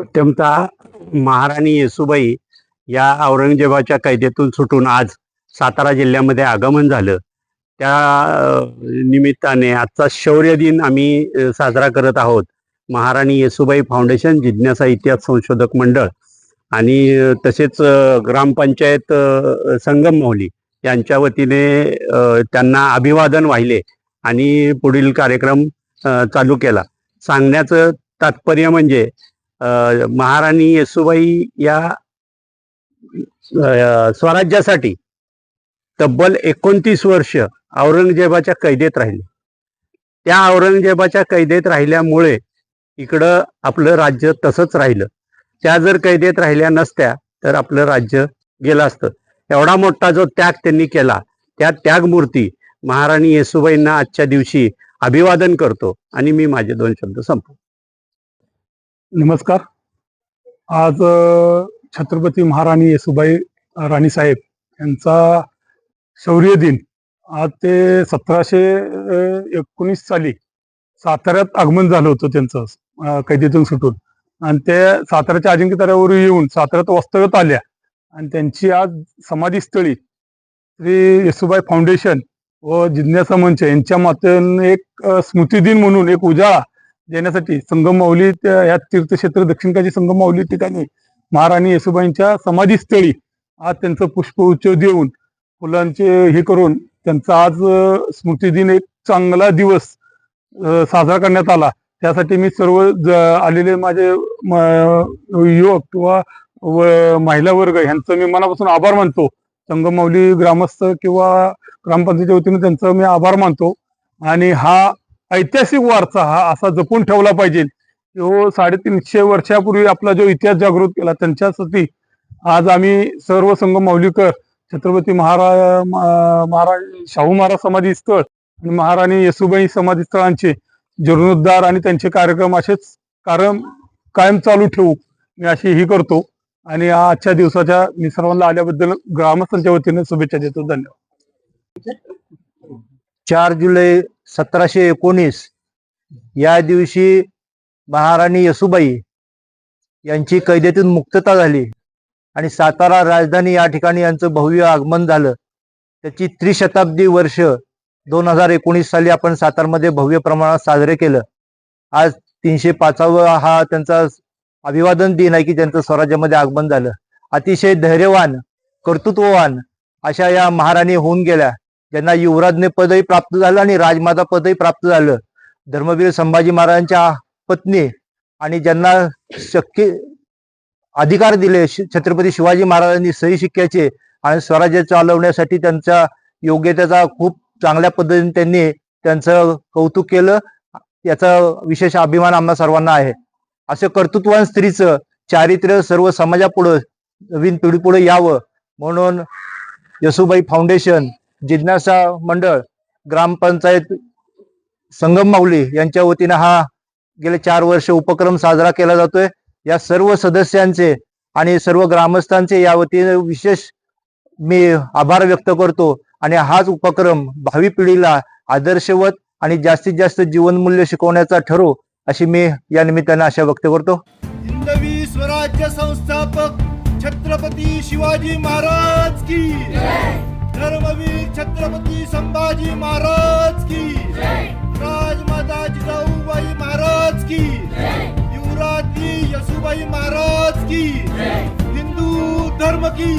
प्रथमतः महाराणी येसुबाई या औरंगजेबाच्या कैदेतून सुटून आज सातारा जिल्ह्यामध्ये आगमन झालं. त्या निमित्ताने आजचा शौर्य दिन आम्ही साजरा करत आहोत. महाराणी येसुबाई फाउंडेशन जिज्ञासा इतिहास संशोधक मंडळ आणि तसेच ग्रामपंचायत संगम मोहली यांच्या वतीने त्यांना अभिवादन वाहिले आणि पुढील कार्यक्रम चालू केला. सांगण्याचं तात्पर्य म्हणजे महाराणी येसुबाई या स्वराज्यासाठी तब्बल एकोणतीस वर्ष औरंगजेबाच्या कैदेत राहिले. त्या औरंगजेबाच्या कैदेत राहिल्यामुळे इकडं आपलं राज्य तसंच राहिलं. त्या जर कैदेत राहिल्या नसत्या तर आपलं राज्य गेलं असतं. एवढा मोठा जो त्याग त्यांनी केला त्या त्यागमूर्ती महाराणी येसुबाईंना आजच्या दिवशी अभिवादन करतो. आणि मी माझे दोन शब्द संपवतो. नमस्कार. आज छत्रपती महाराणी येसुबाई राणी साहेब यांचा शौर्य दिन. आज ते सतराशे एकोणीस साली साताऱ्यात आगमन झालं होतं त्यांचं कैदीतून कैदेतून सुटून. आणि ते साताऱ्याच्या अजिंक्यताऱ्यावर येऊन साताऱ्यात वास्तव्यात आल्या. आणि त्यांची आज समाधीस्थळी श्री येसुबाई फाउंडेशन व जिज्ञासा मंच यांच्या माध्यमातून एक स्मृतिदिन म्हणून एक उजाळा देण्यासाठी. संगम माऊली त्या- या तीर्थक्षेत्र दक्षिणकाची संगममाऊली संगम माऊली ठिकाणी महाराणी येसुबाईंच्या समाधीस्थळी आज त्यांचं पुष्पउच्चव देऊन फुलांचे हे करून त्यांचा आज स्मृतिदिन एक चांगला दिवस साजरा करण्यात आला. त्यासाठी मी सर्व ज- आलेले माझे म- युवक किंवा व- महिला वर्ग यांचं मी मनापासून आभार मानतो. संगमौली ग्रामस्थ किंवा ग्रामपंचायतीच्या वतीने त्यांचं मी आभार मानतो. आणि हा ऐतिहासिक वारसा हा असा जपून ठेवला पाहिजे. तो साडेतीनशे वर्षापूर्वी आपला जो इतिहास जागृत केला त्यांच्यासाठी आज आम्ही सर्व संघ माऊलीकर छत्रपती महाराज महाराज शाहू महाराज समाधी स्थळ आणि महाराणी येसुबाई समाधी स्थळांचे जीर्णोद्धार आणि त्यांचे कार्यक्रम असेच कारण कायम चालू ठेवू मी अशी ही करतो. आणि आजच्या दिवसाच्या मी सर्वांना आल्याबद्दल ग्रामस्थांच्या वतीने शुभेच्छा देतो. धन्यवाद. चार जुलै सतराशे एकोणीस या दिवशी महाराणी यसूबाई यांची कैदेतून मुक्तता झाली आणि सातारा राजधानी या ठिकाणी यांचं भव्य आगमन झालं. त्याची त्रिशताब्दी वर्ष दोन हजार एकोणीस साली आपण सातारमध्ये भव्य प्रमाणात साजरे केलं. आज तीनशे पाचावा हा त्यांचा अभिवादन दिन आहे की त्यांचं स्वराज्यामध्ये आगमन झालं. अतिशय धैर्यवान कर्तृत्ववान अशा या महाराणी होऊन गेल्या. ज्यांना युवराजने पदही प्राप्त झालं आणि राजमाता पदही प्राप्त झालं. धर्मवीर संभाजी महाराजांच्या पत्नी आणि ज्यांना शक्य अधिकार दिले श- छत्रपती शिवाजी महाराजांनी सही शिक्क्याचे आणि स्वराज्य चालवण्यासाठी त्यांच्या योग्यतेचा खूप चांगल्या पद्धतीने त्यांनी त्यांचं कौतुक केलं. याचा विशेष अभिमान आम्हा सर्वांना आहे. असं कर्तृत्वान स्त्रीचं चारित्र्य सर्व समाजापुढं नवीन पिढीपुढे यावं म्हणून यसुबाई फाउंडेशन जिज्ञासा मंडळ ग्रामपंचायत संगम माऊली यांच्या वतीनं हा गेले चार वर्ष उपक्रम साजरा केला जातोय. या सर्व सदस्यांचे आणि सर्व ग्रामस्थांचे या वतीने विशेष मी आभार व्यक्त करतो. आणि हाच उपक्रम भावी पिढीला आदर्शवत आणि जास्तीत जास्त जीवनमूल्य शिकवण्याचा ठरो अशी मी या निमित्ताने आशा व्यक्त करतो. हिंदवी स्वराज्य संस्थापक छत्रपती शिवाजी महाराज की धर्मवीर छत्रपती संभाजी महाराज की राजमाता जिजाऊबाई महाराज की युवराजी यशुबाई महाराज की हिंदू धर्म की